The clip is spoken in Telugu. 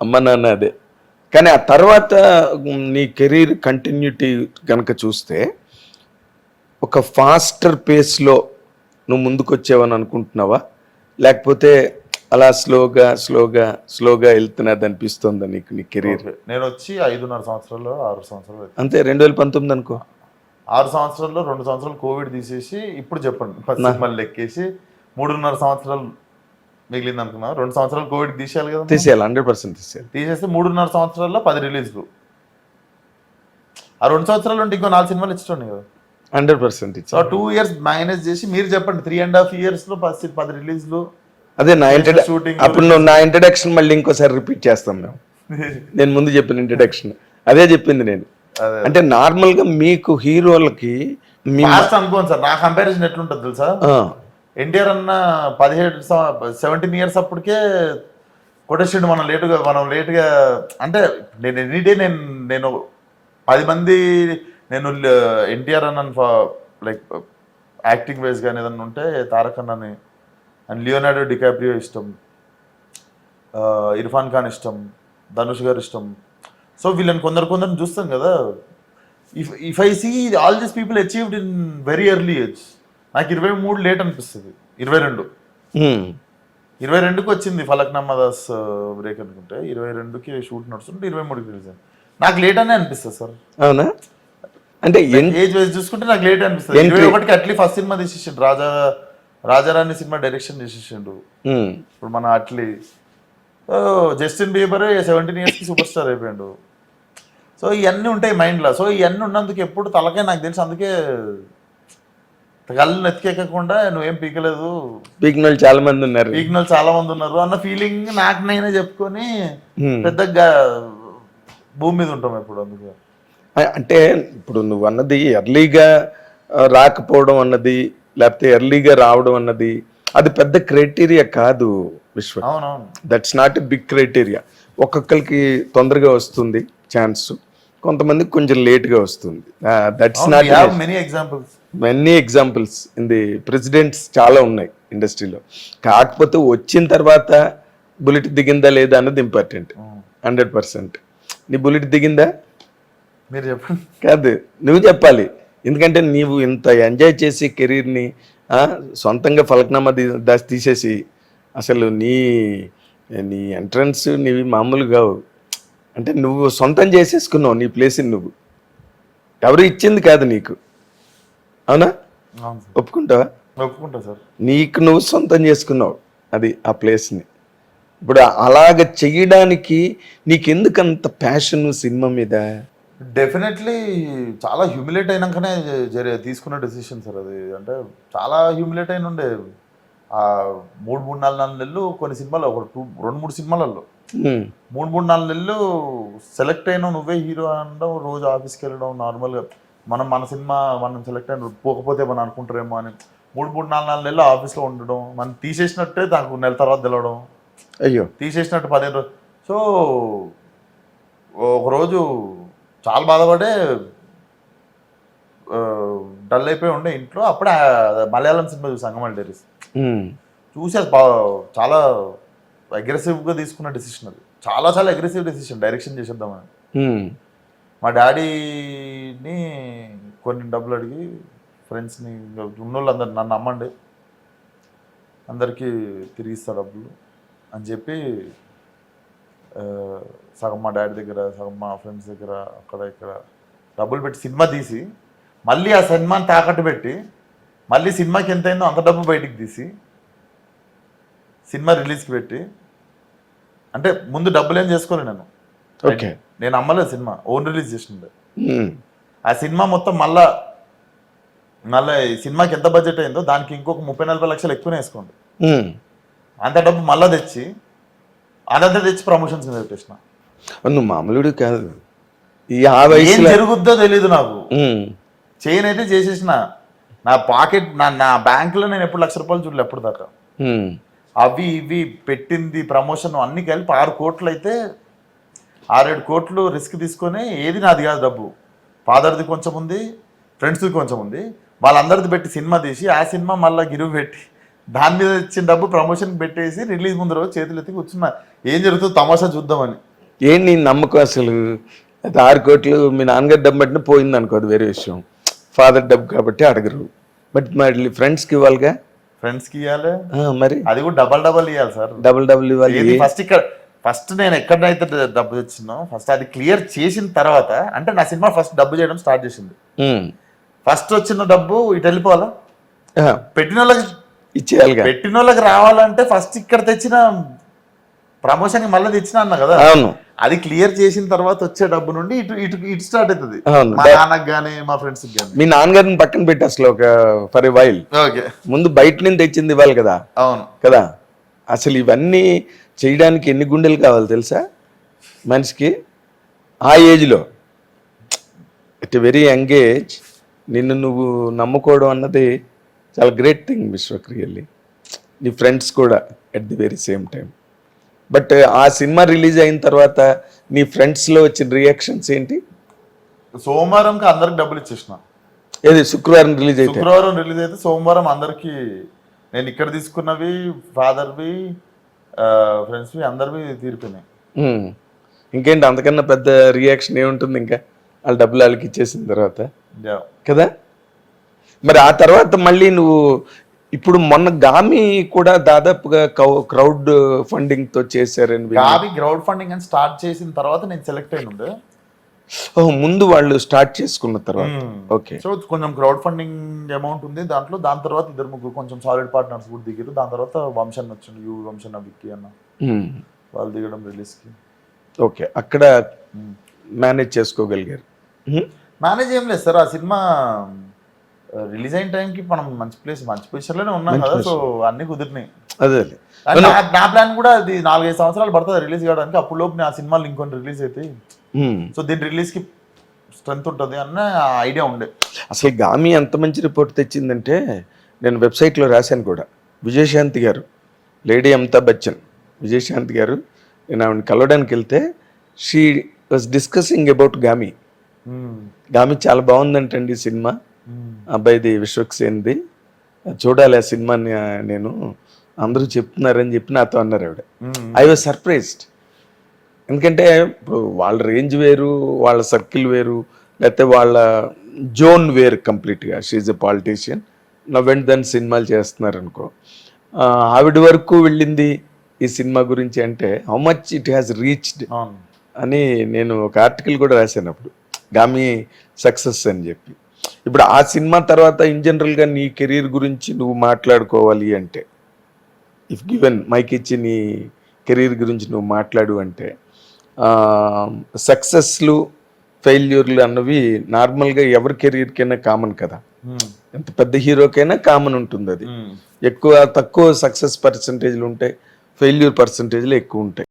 అమ్మ నాన్న అదే. కానీ ఆ తర్వాత నీ కెరీర్ కంటిన్యూటీ కనుక చూస్తే ఒక ఫాస్టర్ పేస్లో నువ్వు ముందుకు వచ్చావని అనుకుంటున్నావా? లేకపోతే అలా స్లోగా స్లోగా స్లోగా వెళ్తున్నది అనిపిస్తుందా నీకు నీ కెరీర్. నేను వచ్చి ఐదున్నర సంవత్సరాలు ఆరు సంవత్సరాలు. అంతే రెండు వేల పంతొమ్మిది అనుకో. ఆరు సంవత్సరాల్లో రెండు సంవత్సరాలు కోవిడ్ తీసేసి ఇప్పుడు చెప్పండి. సినిమాలు లెక్కేసి మూడున్నర సంవత్సరాలు మిగిలింది అనుకున్నా రెండు సంవత్సరాలు కోవిడ్ తీసేయాలి కదా తీసేయాలి హండ్రెడ్ పర్సెంట్ తీసేయాలి. తీసేస్తే మూడున్నర సంవత్సరాల్లో పది రిలీజ్లు ఆ రెండు సంవత్సరాలు ఉంటే ఇంకో నాలుగు సినిమాలు ఇచ్చేటండి కదా. Hundred percent so two years manage చేసి మీరు చెప్పండి త్రీ అండ్ హాఫ్ ఇయర్స్లో పది పది రిలీజ్లు అదే నా shooting అప్పుడు నా ఇంట్రడక్షన్ మళ్ళీ ఇంకోసారి రిపీట్ చేస్తాం మేము. నేను ముందు చెప్పిన ఇంట్రడక్షన్ అదే చెప్పింది నేను. అంటే నార్మల్గా మీకు హీరోలకి అనుకోండి సార్ నా కంపారిజన్ ఎట్లుంటుంది తెలుసా? ఎన్టీఆర్ అన్న పదిహేడు సెవెంటీన్ ఇయర్స్ అప్పటికే కొట్టేసిండు మనం లేటుగా మనం లేటుగా అంటే నేను ఎనీ డే నేను నేను పది మంది నేను ఎన్టీఆర్ అన్న లైక్ యాక్టింగ్ వైజ్ కానీ ఏదన్నా ఉంటే తారక్ అన్నని అండ్ లియోనార్డో డికాప్రియో ఇష్టం ఇర్ఫాన్ ఖాన్ ఇష్టం ధనుష్ గారు ఇష్టం. సో వీళ్ళని కొందరు కొందరు చూస్తాం కదా. If if I see all these people achieved in very early age నాకు ఇరవై మూడు లేట్ అనిపిస్తుంది. ఇరవై రెండు. ఇరవై రెండుకి వచ్చింది ఫలక్నామా దాస్ బ్రేక్ అనుకుంటే. ఇరవై రెండుకి షూట్ నడుస్తుంటే ఇరవై మూడుకి రిలీజ్ నాకు లేట్ అనే అనిపిస్తుంది సార్. అవునా? అంటే ఏజ్ వైజ్ చూసుకుంటే నాకు లేట్ అనిపిస్తుంది. ఇరవై ఒకటికి అట్లీ ఫస్ట్ సినిమా తీసేసిండు. రాజా రాజారాణి సినిమా డైరెక్షన్ చేసేసిండు ఇప్పుడు మన అట్లీ జస్టిన్ బీబర్ సెవెంటీన్ ఇయర్స్కి సూపర్ స్టార్ అయిపోయాడు. సో ఇవన్నీ ఉంటాయి మైండ్లో సో ఇవన్నీ ఉన్నందుకు ఎప్పుడు తలకే నాకు తెలిసి. అందుకే కళ్ళు నెత్తికెక్కకుండా నువ్వేం పీకలేదు. పీకిన వాళ్ళు చాలా మంది ఉన్నారు. పీకిన వాళ్ళు చాలా మంది ఉన్నారు అన్న ఫీలింగ్ నాకు నేనే చెప్పుకొని. పెద్దగా భూమి మీద ఉంటాం ఎప్పుడు అందుకే. అంటే ఇప్పుడు నువ్వు అన్నది ఎర్లీగా రాకపోవడం అన్నది లేకపోతే ఎర్లీగా రావడం అన్నది అది పెద్ద క్రైటీరియా కాదు Vishwa. That's not a big criteria ఒక్కొక్కరికి తొందరగా వస్తుంది ఛాన్స్ కొంతమందికి కొంచెం లేట్గా వస్తుంది. That's not many examples many examples in the presidents చాలా ఉన్నాయి ఇండస్ట్రీలో కాకపోతే వచ్చిన తర్వాత బుల్లెట్ దిగిందా లేదా అన్నది ఇంపార్టెంట్ హండ్రెడ్ పర్సెంట్ నీ బుల్లెట్ దిగిందా? మీరు చెప్పండి. కాదు నువ్వు చెప్పాలి. ఎందుకంటే నీవు ఇంత ఎంజాయ్ చేసి కెరీర్ని సొంతంగా ఫలక్నామా దాసి తీసేసి అసలు నీ నీ ఎంట్రన్స్ నీవి మామూలు కావు. అంటే నువ్వు సొంతం చేసేసుకున్నావు నీ ప్లేస్ని నువ్వు. ఎవరు ఇచ్చింది కాదు నీకు. అవునా? ఒప్పుకుంటావా? ఒప్పుకుంటా సార్. నీకు నువ్వు సొంతం చేసుకున్నావు అది ఆ ప్లేస్ని. ఇప్పుడు అలాగ చెయ్యడానికి నీకెందుకు అంత ప్యాషన్ సినిమా మీద? డెఫినెట్లీ చాలా హ్యూమిలేట్ అయినాకనే తీసుకున్న డెసిషన్ సార్ అది. అంటే చాలా హ్యూమిలేట్ అయిన ఉండే ఆ మూడు మూడు నాలుగు నాలుగు నెలలు కొన్ని సినిమాలు ఒక టూ రెండు మూడు సినిమాలలో మూడు మూడు నాలుగు నెలలు సెలెక్ట్ అయినా నువ్వే హీరో అనడం రోజు ఆఫీస్కి వెళ్ళడం నార్మల్గా మనం మన సినిమా మనం సెలెక్ట్ అయిన పోకపోతే మనం అనుకుంటారేమో అని. మూడు మూడు నాలుగు నాలుగు నెలలు ఆఫీస్లో ఉండడం మనం తీసేసినట్టే నాకు నెల తర్వాత తెలవడం. అయ్యో. తీసేసినట్టు పదిహేను రోజులు సో ఒకరోజు చాలా బాధపడే డల్ అయిపోయి ఉండే ఇంట్లో అప్పుడే మలయాళం సినిమా చూసి అంగమల్ డైరీస్. ఉమ్, చూసి చాలా అగ్రెసివ్గా తీసుకున్న డెసిషన్ అది. చాలా చాలా అగ్రెసివ్ డెసిషన్ డైరెక్షన్ చేసేద్దామని. ఉమ్, మా డాడీని కొన్ని డబ్బులు అడిగి ఫ్రెండ్స్ని ఉన్నోళ్ళు అందరు నన్ను అమ్మండి అందరికీ తిరిగి ఇస్తా డబ్బులు అని చెప్పి సగం మా డాడీ దగ్గర సగం మా ఫ్రెండ్స్ దగ్గర అక్కడ ఇక్కడ డబ్బులు పెట్టి సినిమా తీసి మళ్ళీ ఆ సినిమాని తాకట్టు పెట్టి మళ్ళీ సినిమాకి ఎంత అయిందో అంత డబ్బు బయటికి తీసి సినిమా రిలీజ్కి పెట్టి అంటే ముందు డబ్బులు ఏం చేసుకోలే నేను. ఓకే. నేను అమ్మలేదు సినిమా. ఓన్ రిలీజ్ చేసిండే ఆ సినిమా మొత్తం మళ్ళా మళ్ళీ ఈ సినిమాకి ఎంత బడ్జెట్ అయిందో దానికి ఇంకొక ముప్పై నలభై లక్షలు ఎక్కువనే వేసుకోండి. అంత డబ్బు మళ్ళా తెచ్చి అదంతా తెచ్చి ప్రమోషన్స్ మీద పెట్టేసిన. నువ్వు మామూలుడు కాదు. ఏం జరుగుద్దో తెలియదు నాకు. అయితే చేసేసిన. నా పాకెట్ నా నా బ్యాంకులో నేను ఎప్పుడు లక్ష రూపాయలు చూడలే ఎప్పుడు దాకా. అవి ఇవి పెట్టింది ప్రమోషన్ అన్ని కలిపి ఆరు కోట్లు అయితే ఆరేడు కోట్లు రిస్క్ తీసుకొని ఏది నాది కాదు డబ్బు. ఫాదర్ది కొంచెం ఉంది ఫ్రెండ్స్ది కొంచెం ఉంది. వాళ్ళందరిది పెట్టి సినిమా తీసి ఆ సినిమా మళ్ళీ గిరువు పెట్టి దాని మీద ఇచ్చిన డబ్బు ప్రమోషన్ పెట్టేసి రిలీజ్ ముందు రోజు చేతులు ఎత్తి కూర్చున్నా. ఏం జరుగుతుందో తమాషా చూద్దామని. ఏంటి నీ నమ్మకం అసలు? అయితే ఆరు కోట్లు మీ నాన్నగారు డబ్బు పెట్టిన పోయింది అనుకోదు అది వేరే విషయం. ఫాదర్ డబ్బు కాబట్టి అడగరు. బట్ మళ్ళీ ఫ్రెండ్స్కి ఇవ్వాలిగా? ఫ్రెండ్స్కి ఇవ్వాలి మరి? అది కూడా డబల్ డబల్ ఇవ్వాలి సార్. డబుల్ డబుల్ ఇవ్వాలి. ఫస్ట్ ఇక్కడ ఫస్ట్ నేను ఎక్కడైతే డబ్బు తెచ్చినో ఫస్ట్ అది క్లియర్ చేసిన తర్వాత అంటే నా సినిమా ఫస్ట్ డబ్బు చేయడం స్టార్ట్ చేసింది. ఫస్ట్ వచ్చిన డబ్బు ఇటు వెళ్ళిపోవాలా? పెట్టిన వాళ్ళకి ఇచ్చేయాలిగా. పెట్టిన వాళ్ళకి రావాలంటే ఫస్ట్ ఇక్కడ తెచ్చిన ప్రమోషన్ మళ్ళీ తెచ్చిన అన్న కదా? అవును. అది క్లియర్ చేసిన తర్వాత వచ్చే డబ్బు నుండి ఇటు ఇటు ఇటు స్టార్ట్ అవుతుంది మా నాన్నకి గానీ మా ఫ్రెండ్స్ గానీ. మీ నాన్నగారిని పక్కన పెట్టి అసలు ఒక ఫర్ వైల్. ఓకే. ముందు బయట నుంచి తెచ్చింది ఇవ్వాలి కదా? అవును. కదా? అసలు ఇవన్నీ చేయడానికి ఎన్ని గుండెలు కావాలి తెలుసా? మనిషికి ఆ ఏజ్లో. ఎట్ వెరీ యంగ్ ఏజ్ నిన్ను నువ్వు నమ్ముకోవడం అన్నది చాలా గ్రేట్ థింగ్ విశ్వక్ రియల్లీ నీ ఫ్రెండ్స్ కూడా at the very same time but ఆ సినిమా రిలీజ్ అయిన తర్వాత నీ ఫ్రెండ్స్లో వచ్చిన రియాక్షన్స్ ఏంటి? సోమవారంకి అందరికి డబ్బులు ఇచ్చేసిన. ఏది? శుక్రవారం రిలీజ్ అయితే. శుక్రవారం రిలీజ్ అయితే సోమవారం అందరికి నేను ఇక్కడ తీసుకున్నవి ఫాదర్వి ఫ్రెండ్స్వి అందరివి తీరిపోయినాయి. ఇంకేంటి? అంతకన్నా పెద్ద రియాక్షన్ ఏముంటుంది ఇంకా? వాళ్ళ డబ్బులు వాళ్ళకి ఇచ్చేసిన తర్వాత. కదా? మరి ఆ తర్వాత మళ్ళీ నువ్వు ఇప్పుడు మొన్న గామి కూడా దాదాపుగా క్రౌడ్ ఫండింగ్తో చేశారని. కావి క్రౌడ్ ఫండింగ్ అని స్టార్ట్ చేసిన తర్వాత నేను సెలెక్ట్ ఓ ముందు వాళ్ళు స్టార్ట్ చేసుకున్న తర్వాత. ఓకే. సో కొంచెం క్రౌడ్ ఫండింగ్ అమౌంట్ ఉంది దాంట్లో. దాని తర్వాత ఇద్దరు ముగ్గురు కొంచెం సాలిడ్ పార్ట్నర్స్ కూడా దిగారు దాని తర్వాత వంశన్ వచ్చిండు యూ వంశన్ విక్కీ అన్న. వాళ్ళు దిగడం రిలీజ్కి. ఓకే. అక్కడ మేనేజ్ చేసుకోగలిగారు. మేనేజ్ ఏం లేదు సార్. ఆ సినిమా రిలీజ్ అయిన టైంకి మనం మంచి ప్లేస్ మంచి పొజిషన్లోనే ఉన్నాం కదా సో అన్ని కుదిరినాయి. అదే నా- ప్లాన్ కూడా అది నాలుగైదు సంవత్సరాలు పడుతుంది రిలీజ్ కావడానికి. అప్పుడు లోపు నా సినిమాలు ఇంకొన్ని రిలీజ్ ఉమ్. సో దీని రిలీజ్కి స్ట్రెంత్ ఉంటుంది అన్న ఐడియా ఉండే. అసలు గామి ఎంత మంచి రిపోర్ట్ తెచ్చిందంటే నేను వెబ్సైట్లో రాశాను కూడా. విజయశాంతి గారు లేడీ అమితాబ్ బచ్చన్ విజయశాంతి గారు నేను ఆవిడని కలవడానికి వెళ్తే she was discussing about Gaami. Gaami చాలా బాగుందంటండి ఈ సినిమా. అబ్బాయిది విశ్వక్సేన్ది. చూడాలి ఆ సినిమాని నేను. అందరూ చెప్తున్నారని చెప్పి నాతో అన్నారు ఆవిడ. ఐ వాజ్ సర్ప్రైజ్డ్ ఎందుకంటే ఇప్పుడు వాళ్ళ రేంజ్ వేరు వాళ్ళ సర్కిల్ వేరు లేకపోతే వాళ్ళ జోన్ వేరు కంప్లీట్గా షీజ్ ఎ పాలిటీషియన్ నవ్వెంట్ దాని సినిమాలు చేస్తున్నారు అనుకో ఆవిడ వరకు వెళ్ళింది ఈ సినిమా గురించి అంటే how much it has reached అని నేను ఒక ఆర్టికల్ కూడా రాశాను అప్పుడు. గామి సక్సెస్ అని చెప్పి. ఇప్పుడు ఆ సినిమా తర్వాత ఇన్ జనరల్గా నీ కెరీర్ గురించి నువ్వు మాట్లాడుకోవాలి అంటే ఇఫ్ గివెన్ మైక్ ఇచ్చి నీ కెరీర్ గురించి నువ్వు మాట్లాడు అంటే సక్సెస్లు ఫెయిల్యూర్లు అన్నవి నార్మల్గా ఎవరి కెరీర్కైనా కామన్ కదా. ఎంత పెద్ద హీరోకైనా కామన్ ఉంటుంది అది ఎక్కువ తక్కువ సక్సెస్ పర్సంటేజ్లు ఉంటాయి ఫెయిల్యూర్ పర్సంటేజ్లు ఎక్కువ ఉంటాయి.